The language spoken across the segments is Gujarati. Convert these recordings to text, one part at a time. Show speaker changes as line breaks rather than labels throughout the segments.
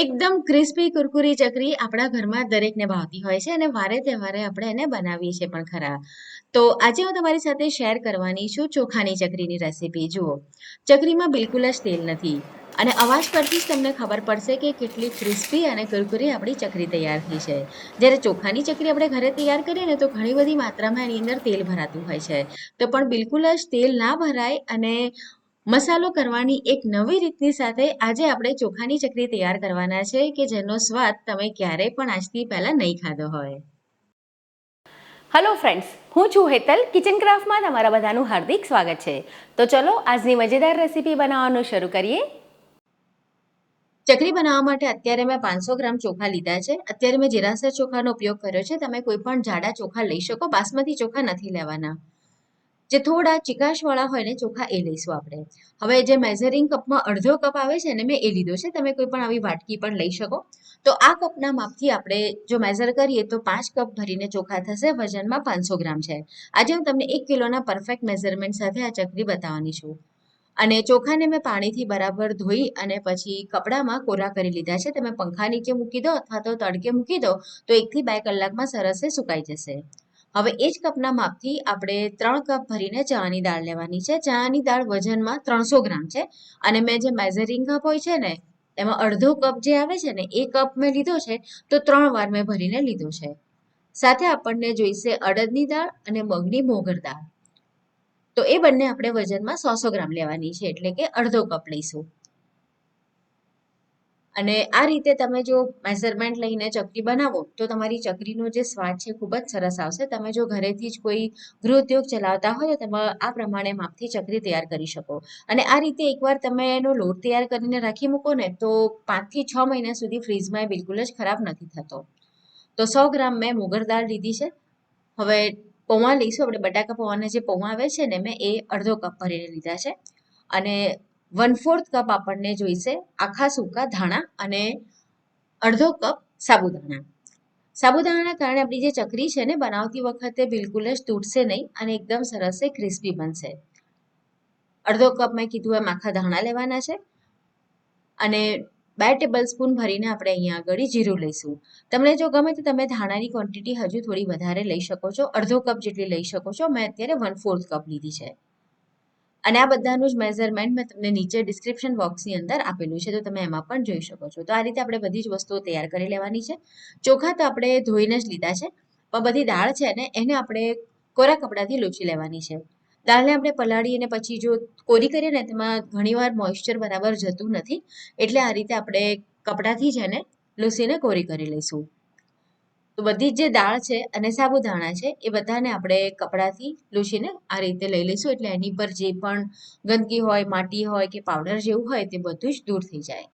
એકદમ ક્રિસ્પી કુરકુરી ચકરી આપણા ઘરમાં દરેકને ભાવતી હોય છે અને વારે તહેવારે આપણે એને બનાવીએ છીએ પણ ખરા. તો આજે હું તમારી સાથે શેર કરવાની છું ચોખાની ચકરીની રેસીપી. જુઓ, ચકરીમાં બિલકુલ જ તેલ નથી અને અવાજ પરથી જ તમને ખબર પડશે કે કેટલી ક્રિસ્પી અને કુરકુરી આપણી ચકરી તૈયાર થઈ છે. જ્યારે ચોખાની ચકરી આપણે ઘરે તૈયાર કરીએ ને તો ઘણી બધી માત્રામાં એની અંદર તેલ ભરાતું હોય છે. તો પણ બિલકુલ જ તેલ ના ભરાય અને મસાલો કરવાની એક નવી રીતની સાથે આજે આપણે ચોખાની ચકરી તૈયાર કરવાના છે કે જેનો સ્વાદ તમે ક્યારેય પણ આજથી પહેલા નહીં ખાધો હોય.
હલો ફ્રેન્ડ્સ હું છું હેતલ કિચન ક્રાફ્ટમાં તમારા બધાનું હાર્દિક સ્વાગત છે. તો ચલો આજની મજેદાર રેસીપી બનાવવાનું શરૂ કરીએ.
ચકરી બનાવવા માટે અત્યારે મેં પાંચસો ગ્રામ ચોખા લીધા છે. અત્યારે મેં જીરાસર ચોખાનો ઉપયોગ કર્યો છે. તમે કોઈ પણ જાડા ચોખા લઈ શકો. બાસમતી ચોખા નથી લેવાના. જે થોડા ચિકાશવાળા હોય ને ચોખા એ લઈશું આપણે. હવે જે મેઝરિંગ કપમાં અડધો કપ આવે છે ને મેં એ લીધો છે. તમે કોઈ પણ આવી વાટકી પણ લઈ શકો. તો આ કપના માપથી આપણે જો મેઝર કરીએ તો પાંચ કપ ભરીને ચોખા થશે, વજનમાં પાંચસો ગ્રામ છે. આજે હું તમને એક કિલોના પરફેક્ટ મેઝરમેન્ટ સાથે આ ચકરી બતાવવાની છું. અને ચોખાને મેં પાણીથી બરાબર ધોઈ અને પછી કપડામાં કોરા કરી લીધા છે. તમે પંખા નીચે મૂકી દો અથવા તો તડકે મૂકી દો, તો એકથી બે કલાકમાં સરસ સુકાઈ જશે. હવે એ જ કપના માપથી આપણે ત્રણ કપ ભરીને ચણાની દાળ લેવાની છે. ચણાની દાળ વજનમાં ત્રણસો ગ્રામ છે અને મેં જે મેઝરિંગ કપ હોય છે ને, એમાં અડધો કપ જે આવે છે ને, એ કપ મેં લીધો છે તો ત્રણ વાર મેં ભરીને લીધો છે. સાથે આપણને જોઈશે અડદની દાળ અને મગની મોગર દાળ. તો એ બંને આપણે વજનમાં સો સો ગ્રામ લેવાની છે એટલે કે અડધો કપ લઈશું. અને આ રીતે તમે જો મેઝરમેન્ટ લઈને ચકરી બનાવો, તો તમારી ચકરીનો જે સ્વાદ છે ખૂબ જ સરસ આવશે. તમે જો ઘરેથી જ કોઈ ગૃહ ઉદ્યોગ ચલાવતા હોય, તો તમે આ પ્રમાણે માપથી ચકરી તૈયાર કરી શકો. અને આ રીતે એકવાર તમે એનો લોટ તૈયાર કરીને રાખી મૂકો ને, તો પાંચથી છ મહિના સુધી ફ્રીજમાં એ બિલકુલ જ ખરાબ નથી થતો. તો સો ગ્રામ મેં મુગર દાળ લીધી છે. હવે પૌવા લઈશું. આપણે બટાકા પૌવાના જે પૌવા આવે છે ને, મેં એ અડધો કપ ભરીને લીધા છે. અને વન ફોર્થ કપ આપણને જોઈશે આખા સૂકા ધાણા અને અડધો કપ સાબુદાણા. સાબુદાણાના કારણે આપણી જે ચકરી છે ને, બનાવતી વખતે બિલકુલ જ તૂટશે નહીં અને એકદમ સરસ એ ક્રિસ્પી બનશે. અડધો કપ મેં કીધું એમ આખા ધાણા લેવાના છે અને બે ટેબલ સ્પૂન ભરીને આપણે અહીંયા આગળ જીરું લઈશું. તમને જો ગમે તો તમે ધાણાની ક્વોન્ટિટી હજુ થોડી વધારે લઈ શકો છો. અડધો કપ જેટલી લઈ શકો છો. મેં અત્યારે વન ફોર્થ કપ લીધી છે. અને આ બધાનું જ મેઝરમેન્ટ મેં તમને નીચે ડિસ્ક્રિપ્શન બોક્સની અંદર આપેલું છે, તો તમે એમાં પણ જોઈ શકો છો. તો આ રીતે આપણે બધી જ વસ્તુઓ તૈયાર કરી લેવાની છે. ચોખા તો આપણે ધોઈને જ લીધા છે, પણ બધી દાળ છે ને, એને આપણે કોરા કપડાથી લૂછી લેવાની છે. દાળને આપણે પલાળી અને પછી જો કોરી કરીએ ને, તેમાં ઘણીવાર મોઇશ્ચર બરાબર જતું નથી, એટલે આ રીતે આપણે કપડાથી જ એને લૂસીને કોરી કરી લઈશું. તો બધી જ દાળ છે અને સાબુદાણા છે, એ બધાને આપણે કપડાથી લૂછીને આ રીતે લઈ લઈશું. એટલે એની પર જે પણ ગંદકી હોય, માટી હોય કે પાવડર જેવું હોય, તે બધું જ દૂર થઈ જાય.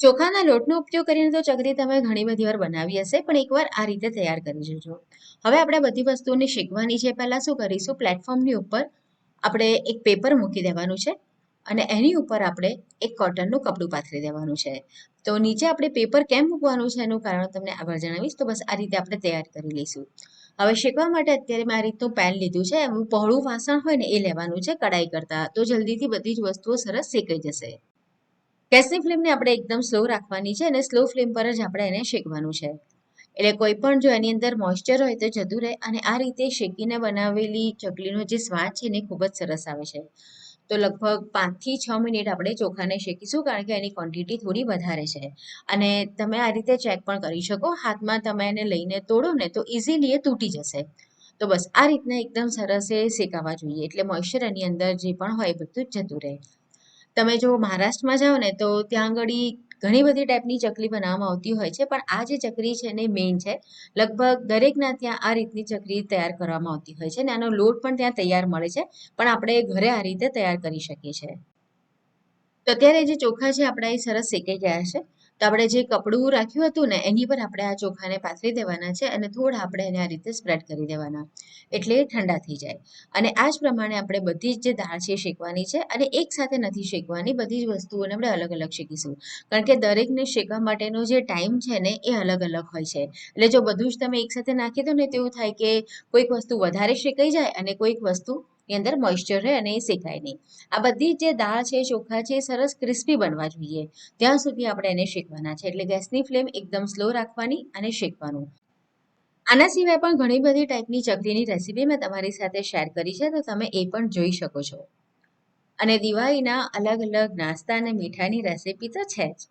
ચોખાના લોટનો ઉપયોગ કરીને તો ચકરી તમે ઘણી બધી વાર બનાવી હશે, પણ એકવાર આ રીતે તૈયાર કરી જજો. હવે આપણે બધી વસ્તુઓને શેકવાની છે. પહેલાં શું કરીશું? પ્લેટફોર્મની ઉપર આપણે એક પેપર મૂકી દેવાનું છે. અને એની ઉપર આપણે એક કોટનનું કપડું પાથરી દેવાનું છે. તો નીચે આપણે પેપર કેમ મૂકવાનું છે એનું કારણ તમને આગળ જણાવીશ. તો બસ આ રીતે આપણે તૈયાર કરી લઈશું. હવે શેકવા માટે અત્યારે મેં આ રીતનું પેન લીધું છે. એનું પહોળું વાસણ હોય ને એ લેવાનું છે કડાઈ કરતાં. તો જલ્દીથી બધી જ વસ્તુઓ સરસ શેકાઈ જશે. ગેસની ફ્લેમને આપણે એકદમ સ્લો રાખવાની છે અને સ્લો ફ્લેમ પર જ આપણે એને શેકવાનું છે. એટલે કોઈ પણ જો એની અંદર મોઇશ્ચર હોય તો જતું રહે અને આ રીતે શેકીને બનાવેલી ચકલીનો જે સ્વાદ છે એને ખૂબ જ સરસ આવે છે. તો લગભગ પાંચથી છ મિનિટ આપણે ચોખાને શેકીશું કારણ કે એની ક્વોન્ટિટી થોડી વધારે છે. અને તમે આ રીતે ચેક પણ કરી શકો. હાથમાં તમે એને લઈને તોડો ને તો ઇઝીલી એ તૂટી જશે. તો બસ આ રીતના એકદમ સરસ એ શેકાવા જોઈએ. એટલે મોઇશ્ચર એની અંદર જે પણ હોય બધું જતું રહે. તમે જો મહારાષ્ટ્રમાં જાઓ ને તો ત્યાં આગળ ઘણી બધી ટાઈપની ચકલી બનાવવામાં આવતી હોય છે, પણ આ જે ચકરી છે ને મેઇન છે, લગભગ દરેકના ત્યાં આ રીતની ચકરી તૈયાર કરવામાં આવતી હોય છે ને આનો લોટ પણ ત્યાં તૈયાર મળે છે, પણ આપણે ઘરે આ રીતે તૈયાર કરી શકીએ છીએ. તો અત્યારે જે ચોખા છે, આપણા એ સરસ શેકાઈ ગયા છે. તો આપણે જે કપડું રાખ્યું હતું ને, એની પર આપણે આ ચોખાને પાથરી દેવાના છે અને થોડા આપણે એને આ રીતે સ્પ્રેડ કરી દેવાના, એટલે ઠંડા થઈ જાય. અને આ જ પ્રમાણે આપણે બધી જ જે દાળ છે શેકવાની છે અને એક સાથે નથી શેકવાની, બધી જ વસ્તુઓને આપણે અલગ અલગ શેકીશું. કારણ કે દરેકને શેકવા માટેનો જે ટાઈમ છે ને, એ અલગ અલગ હોય છે. એટલે જો બધું જ તમે એક સાથે નાખી દો ને તેવું થાય કે કોઈક વસ્તુ વધારે શેકાઈ જાય અને કોઈક વસ્તુ ની અંદર મોઇશ્ચર રહે અને એ શેકાય નહીં. આ બધી જે દાળ છે, ચોખા છે સરસ ક્રિસ્પી બનવા જોઈએ. ત્યાં સુધી આપણે એને શેકવાના છે. એટલે ગેસની ફ્લેમ એકદમ સ્લો રાખવાની અને શેકવાનું. આના સિવાય પણ ઘણી બધી ટાઈપની ચકલીની રેસીપી મેં તમારી સાથે શેર કરી છે, તો તમે એ પણ જોઈ શકો છો. અને દિવાળીના અલગ અલગ નાસ્તા અને મીઠાઈની રેસીપી તો છે જ.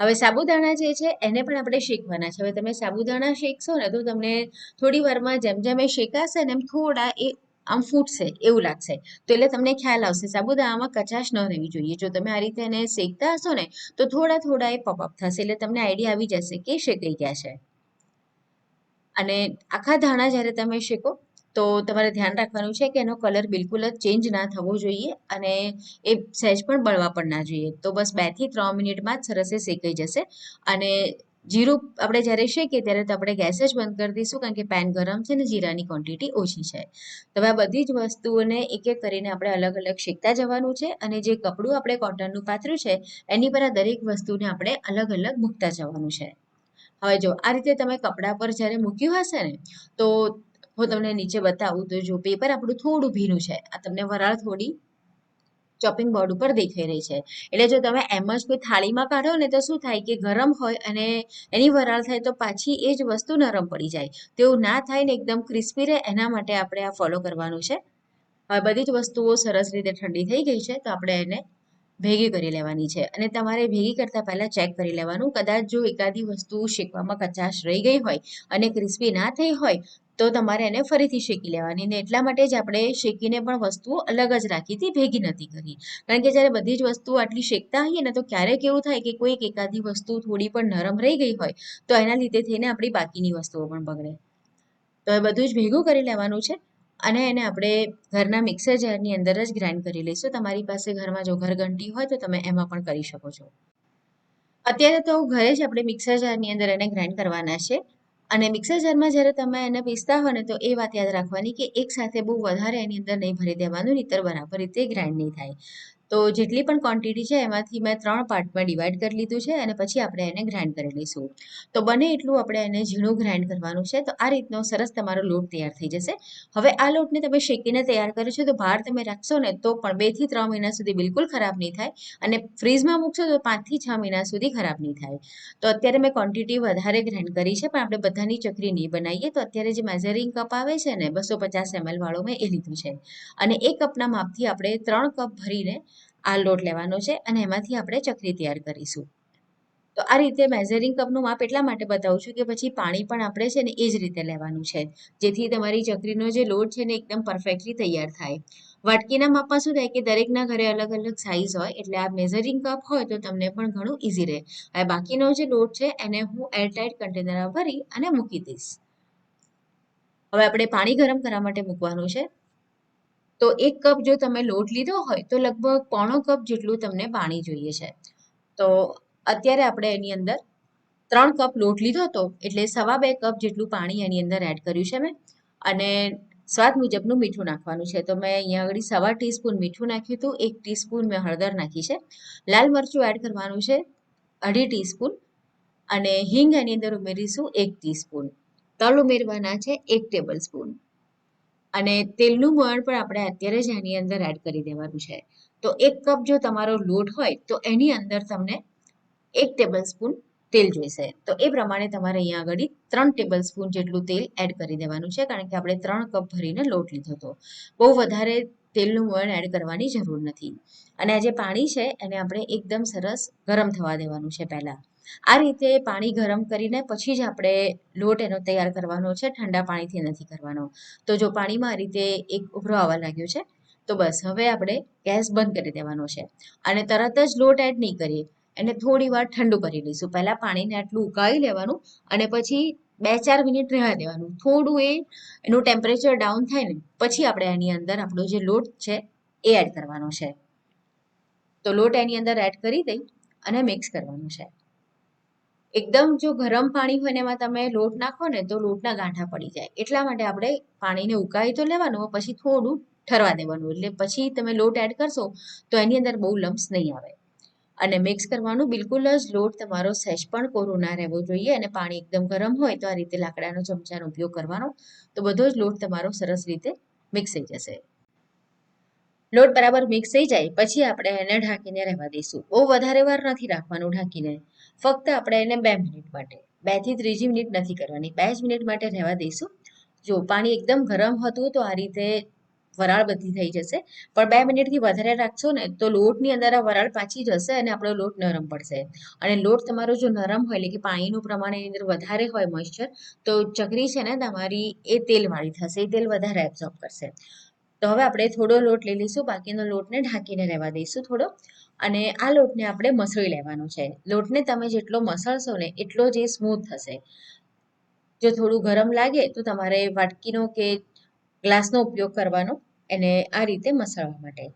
હવે સાબુદાણા જે છે, એને પણ આપણે શેકવાના છે. હવે તમે સાબુદાણા શેકશો ને, તો તમને થોડી વારમાં જેમ જેમ એ શેકાશે ને એમ થોડા એ આમ ફૂટશે એવું લાગશે. તો એટલે તમને ખ્યાલ આવશે, સાબુદાણામાં કચાશ ન રહેવી જોઈએ. જો તમે આ રીતે એને શેકતા હશો ને, તો થોડા થોડા એ પોપઅપ થશે. એટલે તમને આઈડિયા આવી જશે કે શેકાઈ ગયા છે. અને આખા ધાણા જ્યારે તમે શેકો, તો તમારે ધ્યાન રાખવાનું છે કે એનો કલર બિલકુલ જ ચેન્જ ના થવો જોઈએ અને એ સહેજ પણ બળવા પણ ના જોઈએ. તો બસ બેથી ત્રણ મિનિટમાં જ સરસ એ શેકાઈ જશે અને જીરું આપણે જ્યારે શેકીએ ત્યારે તો આપણે ગેસ જ બંધ કરી દઈશું કારણ કે પેન ગરમ છે ને જીરાની ક્વોન્ટિટી ઓછી છે. તો આ બધી જ વસ્તુઓને એક એક કરીને આપણે અલગ અલગ શેકતા જવાનું છે અને જે કપડું આપણે કોટનનું પાથર્યું છે એની પર આ દરેક વસ્તુને આપણે અલગ અલગ મૂકતા જવાનું છે. હવે જો આ રીતે તમે કપડા પર જ્યારે મૂક્યું હશે ને, તો હું તમને નીચે બતાવું તો જો પેપર આપણું થોડું ભીનું છે, આ તમને વરાળ થોડી ચોપિંગ બોર્ડ ઉપર દેખાઈ રહી છે. એટલે જો તમે એમ જ કોઈ થાળીમાં કાઢો ને તો શું થાય કે ગરમ હોય અને એની વરાળ થાય તો પાછી એ જ વસ્તુ નરમ પડી જાય. તેવું ના થાય ને એકદમ ક્રિસ્પી રહે, એના માટે આપણે આ ફોલો કરવાનું છે. હવે બધી જ વસ્તુઓ સરસ રીતે ઠંડી થઈ ગઈ છે, તો આપણે એને ભેગી કરી લેવાની છે. અને તમારે ભેગી કરતા પહેલા ચેક કરી લેવાનું. કદાચ જો એકાદી વસ્તુ શેકવામાં કચાશ રહી ગઈ હોય અને ક્રિસ્પી ના થઈ હોય તો તમારે એને ફરીથી શેકી લેવાની ને એટલા માટે જ આપણે શેકીને પણ વસ્તુઓ અલગ જ રાખી હતી ભેગી નથી કરી. કારણ કે જ્યારે બધી જ વસ્તુઓ આટલી શેકતા હોઈએ ને તો ક્યારેક એવું થાય કે કોઈક એકાદી વસ્તુ થોડી પણ નરમ રહી ગઈ હોય, તો એના લીધે થઈને આપણી બાકીની વસ્તુઓ પણ બગડે. તો એ બધું જ ભેગું કરી લેવાનું છે અને એને આપણે ઘરના મિક્સર જારની અંદર જ ગ્રાઇન્ડ કરી લઈશું. તમારી પાસે ઘરમાં જો ઘરઘંટી હોય તો તમે એમાં પણ કરી શકો છો. અત્યારે તો ઘરે જ આપણે મિક્સર જારની અંદર એને ગ્રાઇન્ડ કરવાના છે. અને મિક્સર જારમાં જ્યારે તમે એને પીસતા હો ને, તો એ વાત યાદ રાખવાની કે એક સાથે બહુ વધારે એની અંદર નહીં ભરી દેવાનું, નહીતર બરાબર રીતે ગ્રાઇન્ડ નહીં થાય. તો જેટલી પણ ક્વોન્ટિટી છે, એમાંથી મેં ત્રણ પાર્ટમાં ડિવાઈડ કરી લીધું છે અને પછી આપણે એને ગ્રાઇન્ડ કરી લઈશું. તો બને એટલું આપણે એને ઝીણું ગ્રાઇન્ડ કરવાનું છે, તો આ રીતનો સરસ તમારો લોટ તૈયાર થઈ જશે. હવે આ લોટને તમે શેકીને તૈયાર કર્યો છે, તો બહાર તમે રાખશો ને, તો પણ બેથી ત્રણ મહિના સુધી બિલકુલ ખરાબ નહીં થાય અને ફ્રીઝમાં મૂકશો તો પાંચથી છ મહિના સુધી ખરાબ નહીં થાય. તો અત્યારે મેં ક્વોન્ટિટી વધારે ગ્રાઇન્ડ કરી છે, પણ આપણે બધાની ચકરી નહીં બનાવીએ, તો અત્યારે જે મેઝરિંગ કપ આવે છે ને, બસો પચાસ એમએલ વાળો મેં એ લીધું છે. અને એ કપના માપથી આપણે ત્રણ કપ ભરીને આ લોટ લેવાનો છે અને એમાંથી આપણે ચકરી તૈયાર કરીશું. તો આ રીતે મેઝરિંગ કપનું માપ એટલા માટે બતાવું છું કે પછી પાણી પણ આપણે છે ને એ જ રીતે લેવાનું છે. જેથી તમારી ચકરીનો જે લોટ છે ને એકદમ પરફેક્ટલી તૈયાર થાય. વાટકીના માપમાં શું થાય કે દરેકના ઘરે અલગ અલગ સાઇઝ હોય એટલે આ મેઝરિંગ કપ હોય તો તમને પણ ઘણું ઇઝી રહે. હવે બાકીનો જે લોટ છે એને હું એરટાઇટ કન્ટેનરમાં ભરી અને મૂકી દઈશ. હવે આપણે પાણી ગરમ કરવા માટે મૂકવાનું છે. તો એક કપ જો તમે લોટ લીધો હોય તો લગભગ પોણો કપ જેટલું તમને પાણી જોઈએ છે. તો અત્યારે આપણે એની અંદર ત્રણ કપ લોટ લીધો હતો એટલે સવા બે કપ જેટલું પાણી એની અંદર એડ કર્યું છે મેં. અને સ્વાદ મુજબનું મીઠું નાખવાનું છે. તો મેં અહીંયા આગળ સવા ટીસ્પૂન મીઠું નાખ્યું હતું, એક ટીસ્પૂન મેં હળદર નાખી છે. લાલ મરચું એડ કરવાનું છે, અઢી ટીસ્પૂન. અને હિંગ એની અંદર ઉમેરીશું, એક ટીસ્પૂન. તલ ઉમેરવાના છે, એક ટેબલ સ્પૂન. અને તેલનું મોણ પણ આપણે અત્યારે જ એની અંદર એડ કરી દેવાનું છે. તો એક કપ જો તમારો લોટ હોય, તો એની અંદર તમને એક ટેબલ સ્પૂન તેલ જોઈશે. તો એ પ્રમાણે તમારે અહીંયા આગળ ત્રણ ટેબલ સ્પૂન જેટલું તેલ એડ કરી દેવાનું છે, કારણ કે આપણે ત્રણ કપ ભરીને લોટ લીધો હતો. બહુ વધારે તેલનું મોણ એડ કરવાની જરૂર નથી. અને આ જે પાણી છે, એને આપણે એકદમ સરસ ગરમ થવા દેવાનું છે પહેલાં. આ રીતે પાણી ગરમ કરીને પછી જ આપણે લોટ એનો તૈયાર કરવાનો છે, ઠંડા પાણીથી નથી કરવાનો. તો જો પાણીમાં આ રીતે એક ઉભરો આવવા લાગ્યો છે, તો બસ હવે આપણે ગેસ બંધ કરી દેવાનો છે. અને તરત જ લોટ એડ નહીં કરીએ, એને થોડી વાર ઠંડુ કરી લઈશું. પહેલાં પાણીને આટલું ઉકાળી લેવાનું અને પછી બે ચાર મિનિટ રહેવા દેવાનું. થોડું એ એનું ટેમ્પરેચર ડાઉન થાય ને, પછી આપણે એની અંદર આપણો જે લોટ છે એ એડ કરવાનો છે. તો લોટ એની અંદર એડ કરી દઈ અને મિક્સ કરવાનું છે. એકદમ જો ગરમ પાણી હોય ને એમાં તમે લોટ નાખો ને તો લોટના ગાંઠા પડી જાય. એટલા માટે આપણે પાણીને ઉકાળી તો લેવાનું પછી થોડું ઠરવા દેવાનું. એટલે પછી તમે લોટ એડ કરશો તો એની અંદર બહુ લમ્સ નહીં આવે. અને મિક્સ કરવાનું બિલકુલ જ લોટ તમારો સહેજ પણ કોરો ના રહેવો જોઈએ અને પાણી એકદમ ગરમ હોય તો આ રીતે લાકડાનો ચમચાનો ઉપયોગ કરવાનો. તો બધો જ લોટ તમારો સરસ રીતે મિક્સ થઈ જશે. લોટ બરાબર મિક્સ થઈ જાય, પછી આપણે એને ઢાંકીને રહેવા દઈશું. બહુ વધારે વાર નથી રાખવાનું ઢાંકીને. ફક્ત આપણે એને બે મિનિટ માટે બેથી ત્રીજી મિનિટ નથી કરવાની, બે જ મિનિટ માટે રહેવા દઈશું. જો પાણી એકદમ ગરમ હતું તો આ રીતે વરાળ બધી થઈ જશે, પણ બે મિનિટથી વધારે રાખશો ને તો લોટની અંદર આ વરાળ પાછી જશે અને આપણો લોટ નરમ પડશે. અને લોટ તમારો જો નરમ હોય, એટલે કે પાણીનું પ્રમાણ એની અંદર વધારે હોય મોઇશ્ચર તો ચકરી છે ને તમારી એ તેલવાળી થશે, એ તેલ વધારે એબ્ઝોર્બ કરશે. તો હવે આપણે થોડો લોટ લઈ લઈશું, બાકીનો લોટને ઢાંકીને રહેવા દઈશું થોડો. અને આ લોટને આપણે મસળી લેવાનો છે. લોટને તમે જેટલો મસળશો ને એટલો જ એ સ્મૂથ થશે. જો થોડું ગરમ લાગે તો તમારે વાટકીનો કે ગ્લાસનો ઉપયોગ કરવાનો એને આ રીતે મસળવા માટે.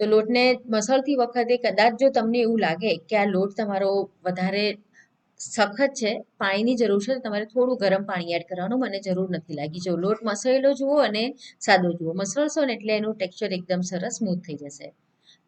તો લોટને મસળતી વખતે કદાચ જો તમને એવું લાગે કે આ લોટ તમારો વધારે સખત છે, પાણીની જરૂર છે તમારે થોડું ગરમ પાણી એડ કરવાનું મને જરૂર નથી લાગી. જો લોટ મસળેલો જુઓ અને સાદો જુઓ. મસળશો ને એટલે એનું ટેક્સચર એકદમ સરસ સ્મૂથ થઈ જશે.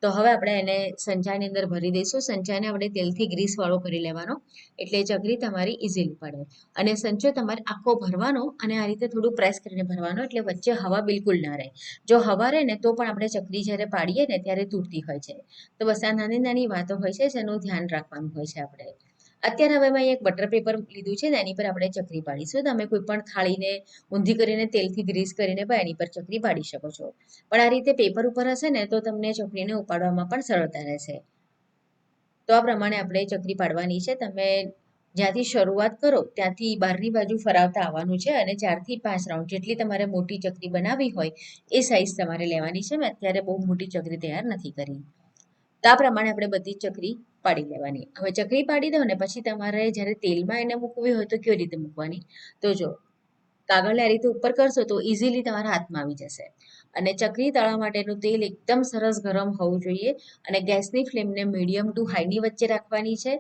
તો હવે આપણે એને સંચાની અંદર ભરી દઈશું. સંચાને આપણે તેલથી ગ્રીસવાળો કરી લેવાનો. એટલે ચકરી તમારી ઇઝીલી પડે. અને સંચો તમારે આખો ભરવાનો અને આ રીતે થોડું પ્રેસ કરીને ભરવાનો એટલે વચ્ચે હવા બિલકુલ ના રહે. જો હવા રહે ને તો પણ આપણે ચકરી જ્યારે પાડીએ ને ત્યારે તૂટતી હોય છે. તો બસ આ નાની નાની વાતો હોય છે જેનું ધ્યાન રાખવાનું હોય છે આપણે. અત્યારે હવે મેં એક બટર પેપર લીધું છે ને, એની પર આપણે ચકરી પાડીશું. તમે કોઈ પણ થાળીને ઊંધી કરીને તેલથી ગ્રીસ કરીને પણ એની પર ચકરી પાડી શકો છો. પણ આ રીતે પેપર ઉપર હશે ને, તો તમને ચકરીને ઉપાડવામાં પણ સરળતા રહેશે. તો આ પ્રમાણે આપણે ચકરી પાડવાની છે. તમે જ્યાંથી શરૂઆત કરો, ત્યાંથી બહારની બાજુ ફરાવતા આવવાનું છે અને ચારથી પાંચ રાઉન્ડ જેટલી તમારે મોટી ચકરી બનાવવી હોય, એ સાઈઝ તમારે લેવાની છે. મેં અત્યારે બહુ મોટી ચકરી તૈયાર નથી કરી. તો આ પ્રમાણે આપણે બધી ચકરી પાડી લેવાની હવે ચકરી પાડી દો ને પછી તમારે જ્યારે તેલમાં એને મૂકવી હોય તો કેવી રીતે મૂકવાની? તો જો, કાગળને આ રીતે ઉપર કરશો તો ઇઝીલી તમારા હાથમાં આવી જશે. અને ચકરી તળવા માટેનું તેલ એકદમ સરસ ગરમ હોવું જોઈએ અને ગેસની ફ્લેમને મીડિયમ ટુ હાઈની વચ્ચે રાખવાની છે.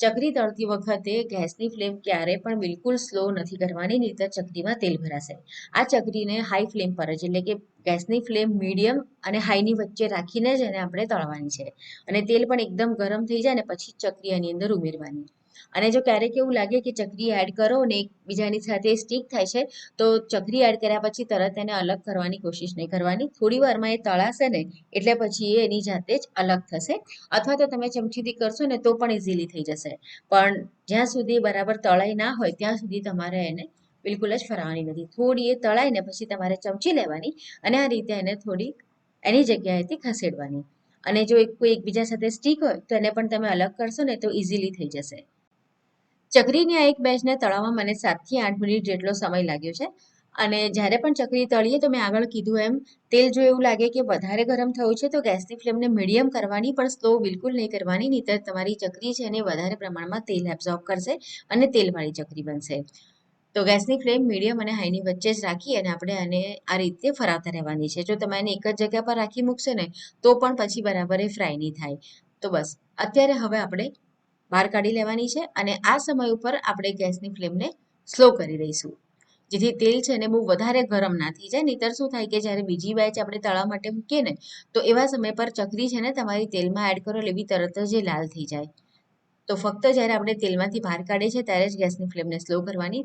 ચકરી તળતી વખતે ગેસની ફ્લેમ ક્યારે પણ બિલકુલ સ્લો નથી કરવાની, નહીંતર ચકરીમાં તેલ ભરાશે. આ ચકરીને હાઈ ફ્લેમ પર જ, એટલે કે ગેસની ફ્લેમ મીડિયમ અને હાઈની વચ્ચે રાખીને જ એને આપણે તળવાની છે. અને તેલ પણ એકદમ ગરમ થઈ જાય ને પછી ચકરી એની અંદર ઉમેરવાની. અને જો ક્યારેક એવું લાગે કે ચકરી એડ કરો ને એકબીજાની સાથે સ્ટીક થાય છે, તો ચકરી એડ કર્યા પછી તરત એને અલગ કરવાની કોશિશ નહીં કરવાની. થોડી વારમાં એ તળાશે ને, એટલે પછી એ એની જાતે જ અલગ થશે. અથવા તો તમે ચમચીથી કરશો ને તો પણ ઇઝીલી થઈ જશે. પણ જ્યાં સુધી બરાબર તળાઈ ના હોય, ત્યાં સુધી તમારે એને બિલકુલ જ ફરાવવાની નથી. થોડી એ તળાઈને પછી તમારે ચમચી લેવાની અને આ રીતે એને થોડી એની જગ્યાએથી ખસેડવાની. અને જો કોઈ એકબીજા સાથે સ્ટીક હોય, તો એને પણ તમે અલગ કરશો ને તો ઇઝીલી થઈ જશે. ચકરીની આ એક બેચને તળવામાં મને સાતથી આઠ મિનિટ જેટલો સમય લાગ્યો છે. અને જ્યારે પણ ચકરી તળીએ તો મેં આગળ કીધું એમ, તેલ જો એવું લાગે કે વધારે ગરમ થયું છે તો ગેસની ફ્લેમને મીડિયમ કરવાની પણ સ્લો બિલકુલ નહીં કરવાની, નહીતર તમારી ચકરી છે એને વધારે પ્રમાણમાં તેલ એબ્ઝોર્બ કરશે અને તેલવાળી ચકરી બનશે. તો ગેસની ફ્લેમ મીડિયમ અને હાઈની વચ્ચે જ રાખી અને આપણે આને આ રીતે ફરાવતા રહેવાની છે. જો તમે એને એક જ જગ્યા પર રાખી મૂકશો ને, તો પણ પછી બરાબર એ ફ્રાય નહીં થાય. તો બસ, અત્યારે હવે આપણે બહાર કાઢી લેવાની છે અને આ સમય ઉપર આપણે ગેસની ફ્લેમને સ્લો કરી દઈશું. જેથી તેલ છે ને બહુ વધારે ગરમ ના થઈ જાય. નહીતર શું થાય કે જ્યારે બીજી બેચ આપણે તળવા માટે મૂકીએ ને, તો એવા સમય પર ચકરી છે ને તમારી તેલમાં એડ કરો એટલે તરત જ લાલ થઈ જાય. તો ફક્ત જ્યારે આપણે તેલમાંથી બહાર કાઢીએ છીએ ત્યારે જ ગેસની ફ્લેમને સ્લો કરવાની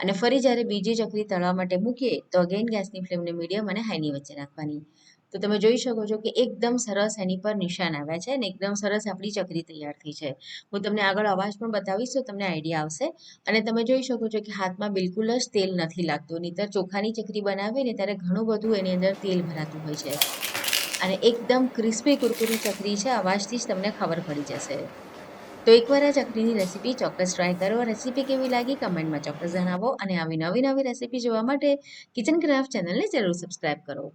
અને ફરી જ્યારે બીજી ચકરી તળવા માટે મૂકીએ, તો અગેન ગેસની ફ્લેમને મીડિયમ અને હાઈની વચ્ચે રાખવાની. તો તમે જોઈ શકો છો કે એકદમ સરસ એની પર નિશાન આવ્યા છે અને એકદમ સરસ આપણી ચકરી તૈયાર થઈ છે. હું તમને આગળ અવાજ પણ બતાવીશ તો તમને આઈડિયા આવશે. અને તમે જોઈ શકો છો કે હાથમાં બિલકુલ જ તેલ નથી લાગતું. નહીંતર ચોખાની ચકરી બનાવીએ ને ત્યારે ઘણું બધું એની અંદર તેલ ભરાતું હોય છે. અને એકદમ ક્રિસ્પી કુરકુરી ચકરી છે. અવાજથી જ તમને ખબર પડી જશે. તો એકવાર આ ચકરીની રેસીપી ચોક્કસ ટ્રાય કરો. રેસીપી કેવી લાગી કમેન્ટમાં ચોક્કસ જણાવો. અને આવી નવી નવી રેસીપી જોવા માટે કિચન ક્રાફ્ટ ચેનલને જરૂર સબસ્ક્રાઈબ કરો.